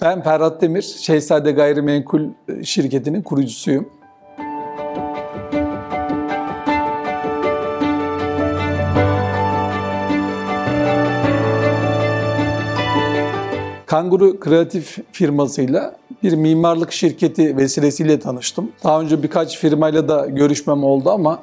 Ben Ferhat Demir, Şehzade Gayrimenkul şirketinin kurucusuyum. Kanguru Kreatif firmasıyla bir mimarlık şirketi vesilesiyle tanıştım. Daha önce birkaç firmayla da görüşmem oldu ama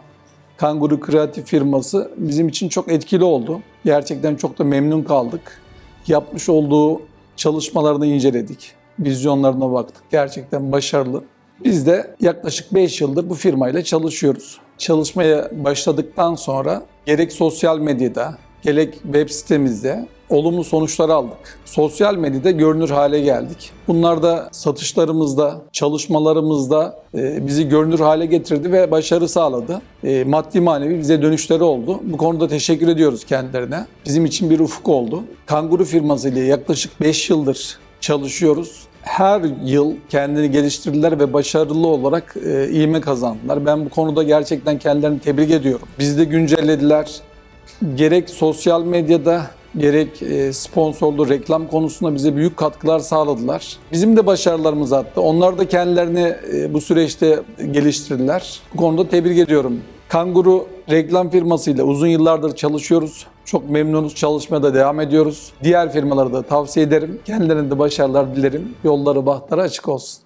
Kanguru Kreatif firması bizim için çok etkili oldu. Gerçekten çok da memnun kaldık. Yapmış olduğu çalışmalarını inceledik. Vizyonlarına baktık. Gerçekten başarılı. Biz de yaklaşık 5 yıldır bu firmayla çalışıyoruz. Çalışmaya başladıktan sonra gerek sosyal medyada, gerek web sitemizde olumlu sonuçlar aldık. Sosyal medyada görünür hale geldik. Bunlar da satışlarımızda, çalışmalarımızda e, bizi görünür hale getirdi ve başarı sağladı. E, Maddi manevi bize dönüşleri oldu. Bu konuda teşekkür ediyoruz kendilerine. Bizim için bir ufuk oldu. Kanguru firması ile yaklaşık 5 yıldır çalışıyoruz. Her yıl kendini geliştirdiler ve başarılı olarak e, ivme kazandılar. Ben bu konuda gerçekten kendilerini tebrik ediyorum. Bizi de güncellediler. Gerek sosyal medyada gerek e, sponsorlu reklam konusunda bize büyük katkılar sağladılar. Bizim de başarılarımız arttı. Onlar da kendilerini e, bu süreçte geliştirdiler. Bu konuda tebrik ediyorum. Kanguru reklam firmasıyla uzun yıllardır çalışıyoruz. Çok memnunuz. Çalışmaya da devam ediyoruz. Diğer firmaları da tavsiye ederim. Kendilerine de başarılar dilerim. Yolları bahtları açık olsun.